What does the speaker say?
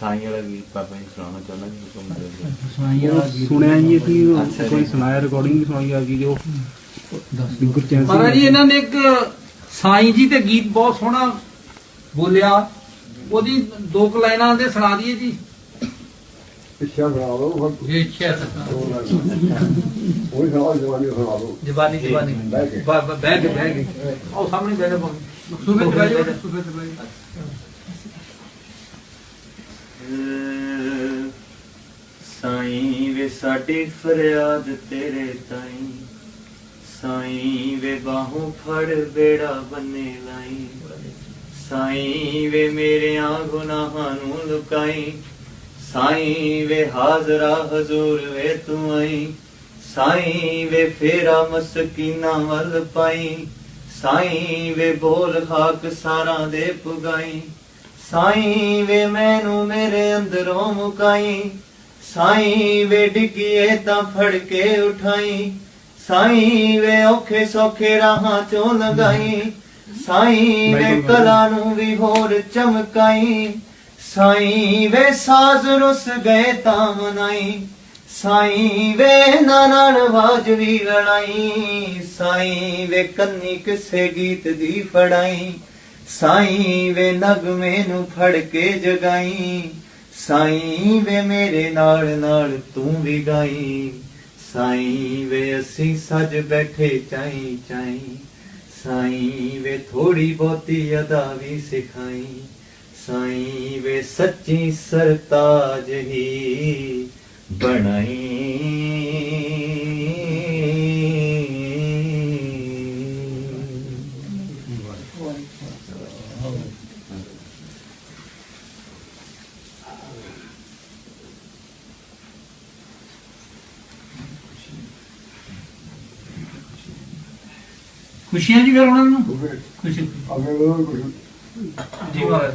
ਸਾਈਂ ਵਾਲਾ ਗੀਤ ਪਾਪਾ ਜੀ ਸੁਣਾਉਣਾ ਚਾਹੁੰਦਾ ਜੀ ਹੁਕਮ ਦੇ ਸੁਣਾਈਆ ਉਹ ਸੁਣਿਆ ਜੀ ਅਸੀਂ ਅੱਛਾ ਜੀ। ਕੋਈ ਸੁਣਾਇਆ ਰਿਕਾਰਡਿੰਗ ਵੀ ਸੁਣਾਈ ਆ ਜੀ ਜੋ ਗੁਰਚਰਨ ਮਹਾਰਾਜ ਜੀ ਇਹਨਾਂ ਨੇ ਇੱਕ ਸਾਈਂ ਜੀ ਤੇ ਗੀਤ ਬਹੁਤ ਸੋਹਣਾ ਬੋਲਿਆ। ਉਹਦੀ ਦੋ ਕੁ ਲਾਈਨਾਂ ਦੇ ਸੁਣਾ ਦਈਏ ਜੀ। ਪਿੱਛਾ ਬਣਾ ਲਓ ਹੁਣ ਇਹ ਇੱਛਾ ਉਹ ਸੁਣਾਓ ਜਵਾਨੀ ਸੁਣਾ ਲਓ ਜਵਾਨੀ ਜਵਾਨੀ। ਬਹਿ ਕੇ। ਬਹਿ ਕੇ ਬਹਿ ਕੇ। ਆਓ ਸਾਹਮਣੇ ਜਾ ਸੁਬੇ ਤੇ ਜਾ ਸੁਬੇ ਤੇ ਜਾ। ਸਾਈਂ ਵੇ ਸਾਡੀ ਫਰਿਆਦ ਤੇਰੇ ਤਾਈਂ। ਸਾਈਂ ਵੇ ਬਾਹੋਂ ਫੜ ਬੇੜਾ ਬੰਨੇ ਲਾਈ। ਸਾਈਂ ਵੇ ਮੇਰਿਆਂ ਗੁਨਾਹਾਂ ਨੂੰ ਲੁਕਾਈ। ਸਾਈਂ ਵੇ ਹਾਜ਼ਰਾ ਹਜ਼ੂਰ ਵੇ ਤੂੰ ਆਈ। ਸਾਈਂ ਵੇ ਫੇਰਾ ਮਸਕੀਨਾ ਵੱਲ ਪਾਈ। ਸਾਈਂ ਵੇ ਬੋਲ ਖਾਕ ਸਾਰਾਂ ਦੇ ਪੁਗਾਈ। ਸਾਈਂ ਵੇ ਮੈਨੂੰ ਮੇਰੇ ਅੰਦਰੋਂ ਮੁਕਾਈ। ਸਾਈਂ ਵੇ ਡਿੱਗੀਏ ਤਾਂ ਫੜ ਕੇ ਉਠਾਈ। ਸਾਈਂ ਵੇ ਔਖੇ ਸੌਖੇ ਰਾਹਾਂ ਚੋਂ ਲਗਾਈ ਸਾਈਂ ਵੇ ਕਲਾ ਨੂੰ ਵੀ ਹੋਰ ਚਮਕਾਈ। ਸਾਈਂ ਵੇ ਸਾਜ਼ ਰੁੱਸ ਗਏ ਤਾਂ ਮਨਾਈ। ਸਾਈਂ ਵੇ ਨਾਨਣ ਆਵਾਜ਼ ਵੀ ਲੜਾਈ। ਸਾਈਂ ਵੇ ਕੰਨੀ ਕਿਸੇ ਗੀਤ ਦੀ ਫੜਾਈ। ਸਾਈਂ ਵੇ ਨਗਮੇ ਨੂੰ ਫੜ ਕੇ ਜਗਾਈ। ਸਾਈਂ ਵੇ ਮੇਰੇ ਨਾਲ ਨਾਲ ਤੂੰ ਵੀ ਗਾਈ। ਸਾਈਂ ਵੇ ਅਸੀਂ ਸੱਜ ਬੈਠੇ ਚਾਈ ਚਾਈ। ਸਾਈਂ ਵੇ ਥੋੜੀ ਬਹੁਤੀ ਅਦਾ ਵੀ ਸਿਖਾਈ। ਸਾਈਂ ਵੇ ਸੱਚੀ ਸਰਤਾਜ ਹੀ ਬਣਾਈ। ਖੁਸ਼ੀਆਂ ਜੀ ਫਿਰ ਉਹਨਾਂ ਨੂੰ? ਖੁਸ਼ੀ ਅਗੇ ਉਹ ਜੀ ਮਹਾਰਾਜ